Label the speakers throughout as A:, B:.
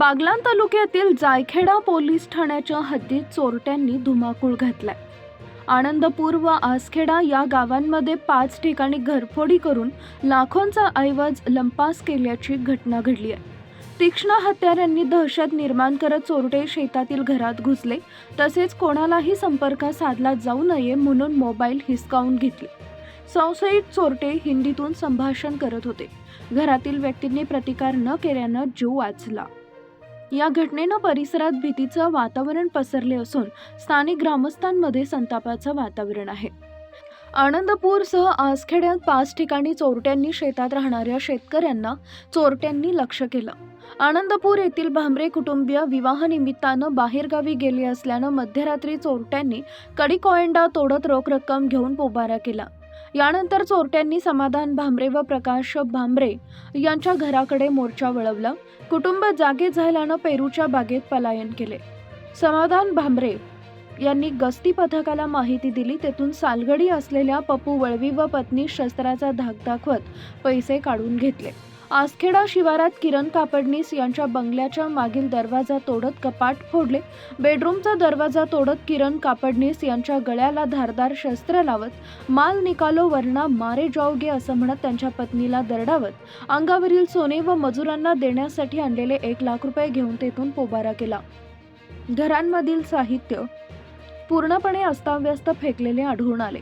A: बागलान तालुक्यातील जायखेडा पोलीस ठाण्याच्या हद्दीत चोरट्यांनी धुमाकूळ घातलाय. आनंदपूर व आसखेडा या गावांमध्ये पाच ठिकाणी घरफोडी करून लाखोंचा ऐवज लंपास केल्याची घटना घडली आहे तीक्ष्ण हत्यारांनी दहशत निर्माण करत चोरटे शेतातील घरात घुसले तसेच कोणालाही संपर्क साधला जाऊ नये म्हणून मोबाईल हिसकावून घेतले. संशयित चोरटे हिंदीतून संभाषण करत होते. घरातील व्यक्तींनी प्रतिकार न केल्यानं जीव वाचला. या घटनेनं परिसरात भीतीचं वातावरण पसरले असून स्थानिक ग्रामस्थांमध्ये संतापाचं वातावरण आहे. आनंदपूरसह आसखेड्यात पाच ठिकाणी चोरट्यांनी शेतात राहणाऱ्या शेतकऱ्यांना चोरट्यांनी लक्ष केलं. आनंदपूर येथील भांबरे कुटुंबीय विवाहानिमित्तानं बाहेरगावी गेले असल्यानं मध्यरात्री चोरट्यांनी कडी कोयंडा तोडत रोख रक्कम घेऊन पोबारा केला. यानंतर चोरट्यांनी समाधान भांबरे व प्रकाश भांबरे यांच्या घराकडे मोर्चा वळवला. कुटुंब जागे झाल्यानं पेरूच्या बागेत पलायन केले. समाधान भांबरे यांनी गस्ती पथकाला माहिती दिली. तेथून सालगडी असलेल्या पप्पू वळवी व पत्नी शस्त्राचा धाक दाखवत पैसे काढून घेतले. आसखेडा शिवारात किरण कापडनीस यांच्या बंगल्याच्या मागील दरवाजा तोडत कपाट फोडले. बेडरूमचा दरवाजा तोडत किरण कापडनीस यांच्या गळ्याला धारदार शस्त्र लावत माल निकालो वरना मारे जाओगे असं म्हणत त्यांच्या पत्नीला दरडावत अंगावरील सोने व मजुरांना देण्यासाठी आणलेले एक लाख रुपये घेऊन तेथून पोबारा केला. घरांमधील साहित्य पूर्णपणे अस्ताव्यस्त फेकलेले आढळून आले.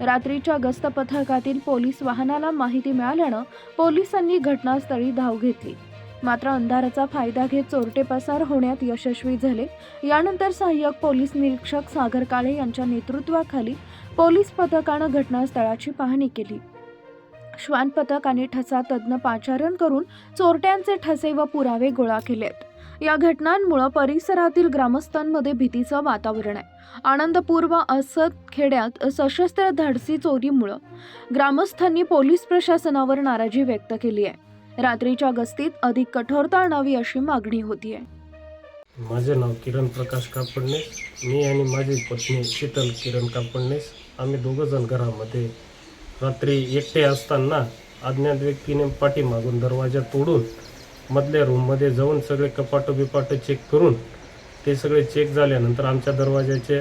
A: रात्रीच्या गस्त पथकातील पोलीस वाहनाला माहिती मिळाल्यानं पोलिसांनी घटनास्थळी धाव घेतली. मात्र अंधाराचा फायदा घेत चोरटे पसार होण्यात यशस्वी झाले. यानंतर सहाय्यक पोलीस निरीक्षक सागर काळे यांच्या नेतृत्वाखाली पोलीस पथकानं घटनास्थळाची पाहणी केली. श्वान पथक आणि ठसा तज्ज्ञ पाचारण करून चोरट्यांचे ठसे व पुरावे गोळा केलेत. या घटनांमुळे परिसरातील ग्रामस्थांमध्ये भीतीचं वातावरण आहे. आनंदपूर व खेड्यात सशस्त्र धाडसी चोरीमुळं ग्रामस्थांनी पोलीस प्रशासनावर नाराजी व्यक्त केली आहे. रात्रीच्या गस्तीत अधिक कठोरता आणावी अशी मागणी होती आहे
B: माझं नाव किरण प्रकाश कापडणेस मी आणि माझी पत्नी शीतल किरण कापडनेस आम्ही दोघं जण घरामध्ये रात्री एकटे असताना अज्ञात व्यक्तीने पाठीमागून दरवाजा तोडून मधल्या रूममध्ये जाऊन सगळे कपाटं बिपाटं चेक करून ते सगळे चेक झाल्यानंतर आमच्या दरवाजाचे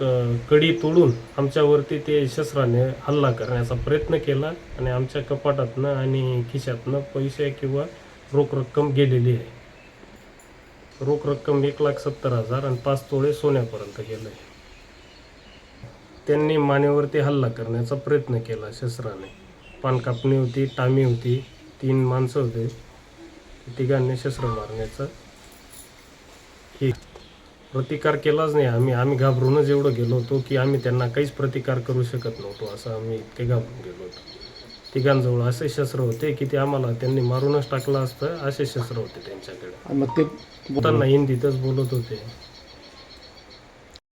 B: क कडी तोडून आमच्यावरती ते शस्त्राने हल्ला करण्याचा प्रयत्न केला आणि आमच्या कपाटातनं आणि खिशातनं पैसे किंवा रोख रक्कम गेलेली आहे. रोख रक्कम एक लाख सत्तर हजार आणि पाच तोळे सोन्यापर्यंत गेलं आहे त्यांनी मानेवरती हल्ला करण्याचा प्रयत्न केला शस्त्राने. पान कापणी होती टामी होती तीन माणसं होते. तिघांनी शस्त्र मारण्याचा. हे प्रतिकार केलाच नाही आम्ही. आम्ही घाबरूनच एवढं गेलो होतो की आम्ही त्यांना काहीच प्रतिकार करू शकत नव्हतो असं आम्ही इतके घाबरून गेलो होतो. तिघांजवळ असे शस्त्र होते की ते आम्हाला त्यांनी मारूनच टाकलं असतं. असे शस्त्र होते त्यांच्याकडे.
C: मग ते
B: बोलताना हिंदीतच बोलत होते.